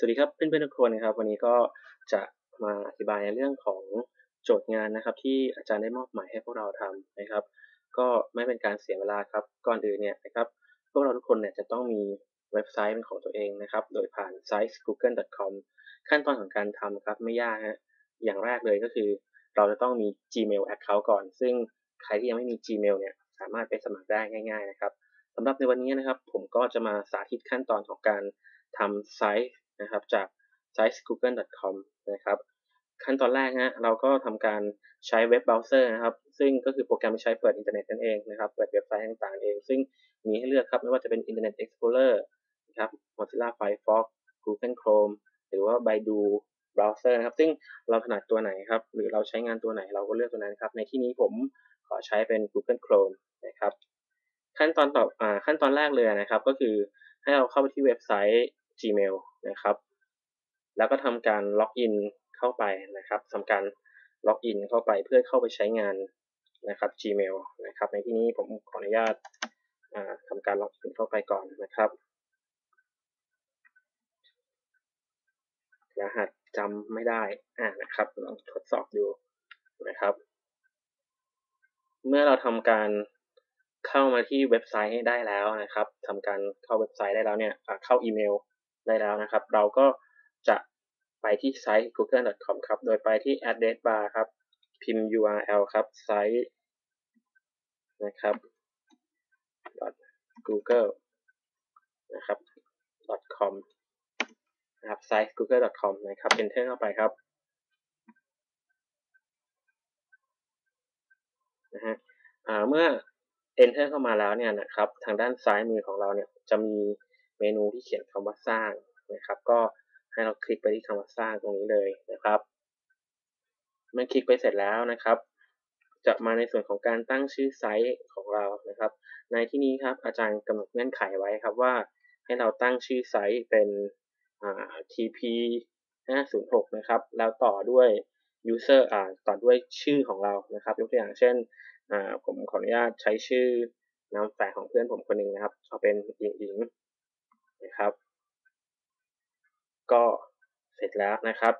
สวัสดีครับเพื่อนๆทุกคนนะครับ วันนี้ก็จะมาอธิบายในเรื่องของโจทย์งานนะครับ ที่อาจารย์ได้มอบหมายให้พวกเราทำนะครับ ก็ไม่เป็นการเสียเวลาครับก่อนอื่นเนี่ยนะครับพวกเราทุกคนเนี่ยจะต้องมีเว็บไซต์เป็นของตัวเองนะครับ โดยผ่านไซต์ google.com ขั้นตอนของการทำครับไม่ยากฮะอย่างแรกเลยก็คือ เราจะต้องมี Gmail account ก่อน ซึ่งใครที่ยังไม่มี Gmail เนี่ยสามารถไปสมัครได้ง่าย ๆ นะครับสำหรับในวันนี้นะครับ ผมก็จะมาสาธิตขั้นตอนของการทำไซต์ นะครับจากไซต์ google.com นะครับขั้นตอนแรกฮะเราก็ทำการใช้เว็บเบราว์เซอร์นะครับ ซึ่งก็คือโปรแกรมที่ใช้เปิดอินเทอร์เน็ตนั่นเองนะครับเปิดเว็บไซต์ต่างๆเอง ซึ่งมีให้เลือกครับไม่ว่าจะเป็น Internet Explorer นะครับ Mozilla Firefox Google Chrome หรือว่า Baidu Browser นะครับ ซึ่งเราถนัดตัวไหนครับ หรือเราใช้งานตัวไหนเราก็เลือกตัวนั้นครับ ในที่นี้ผมขอใช้เป็น Google Chrome นะครับ ขั้นตอนต่ออขั้นตอนแรกเลยนะครับ ก็คือให้เราเข้าไปที่เว็บไซต์ Gmail นะครับ แล้วก็ทำการล็อกอินเข้าไปนะครับทำการล็อกอินเข้าไปเพื่อเข้าไปใช้งานนะครับ Gmail นะครับ ในที่นี้ผมขออนุญาตทำการล็อกอินเข้าไปก่อนนะครับรหัสจำไม่ได้อ่านะครับลองทดสอบดูนะครับ เมื่อเราทำการเข้ามาที่เว็บไซต์ได้แล้วนะครับทำการเข้าเว็บไซต์ได้แล้วเนี่ยเข้าอีเมล ได้แล้วนะครับ เราก็จะไปที่ไซต์ google.com ครับ โดยไปที่ address bar ครับ พิมพ์ url ครับไซต์นะครับ google นะครับ com นะครับไซต์ google.com นะครับ enter เข้าไปครับนะฮะเมื่อ enter เข้ามาแล้วเนี่ยนะครับ ทางด้านซ้ายมือของเราเนี่ยจะมี เมนูที่เขียนคำว่าสร้างนะครับ ก็ให้เราคลิกไปที่คำว่าสร้างตรงนี้เลยนะครับ เมื่อคลิกไปเสร็จแล้วนะครับ จะมาในส่วนของการตั้งชื่อไซต์ของเรานะครับ ในที่นี้ครับอาจารย์กำหนดเงื่อนไขไว้ครับว่า ให้เราตั้งชื่อไซต์เป็น TP 506นะครับ แล้วต่อด้วย user อ่าต่อด้วยชื่อของเรานะครับ ยกตัวอย่างเช่นผมขออนุญาตใช้ชื่อนามแฝงของเพื่อนผมคนหนึ่งนะครับเอาเป็นอิงอิงนะครับ ก็ จแล้วนะครับ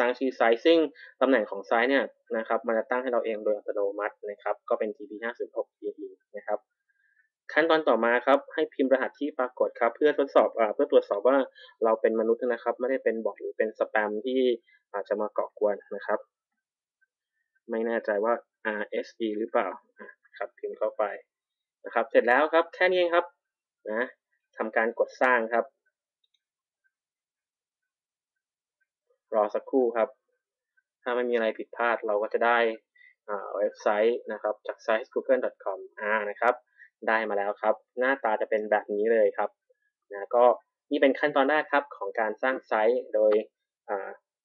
ตั้งชื่อไซต์ซึ่งตำแหน่งของไซต์เนี่ยนะครับ มันจะตั้งให้เราเองโดยอัตโนมัตินะครับ ก็เป็น TP 506 EE นะครับ ขั้นตอนต่อมาครับ ให้พิมพ์รหัสที่ปรากฏครับ เพื่อทดสอบอเพื่อตรวจสอบว่าเราเป็นมนุษย์นะครับ ไม่ได้เป็นบอทหรือเป็นสแปมที่อาจจะมาก่อกวนนะครับ ไม่แน่ใจว่า RSE หรือเปล่าครับพิมพ์เข้าไปนะครับ เสร็จแล้วครับแค่นี้ครับนะทำการกดสร้างครับ รอสักครู่ครับ ถ้าไม่มีอะไรผิดพลาดเราก็จะได้เว็บไซต์นะครับจากไซต์ google.com อ่านะครับ ได้มาแล้วครับ หน้าตาจะเป็นแบบนี้เลยครับนะก็นี่เป็นขั้นตอนแรกครับของการสร้างไซต์โดย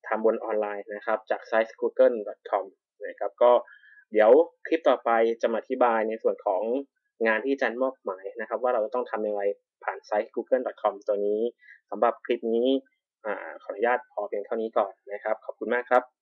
ทำบนออนไลน์นะครับจากไซต์ google.com นะครับก็เดี๋ยวคลิปต่อไปจะมาอธิบายในส่วนของงานที่จันมอบหมายนะครับ ว่าเราต้องทำอย่างไรผ่านไซต์ google.com ตัวนี้สำหรับคลิปนี้ ขออนุญาตพอเพียงเท่านี้ก่อนนะครับ ขอบคุณมากครับ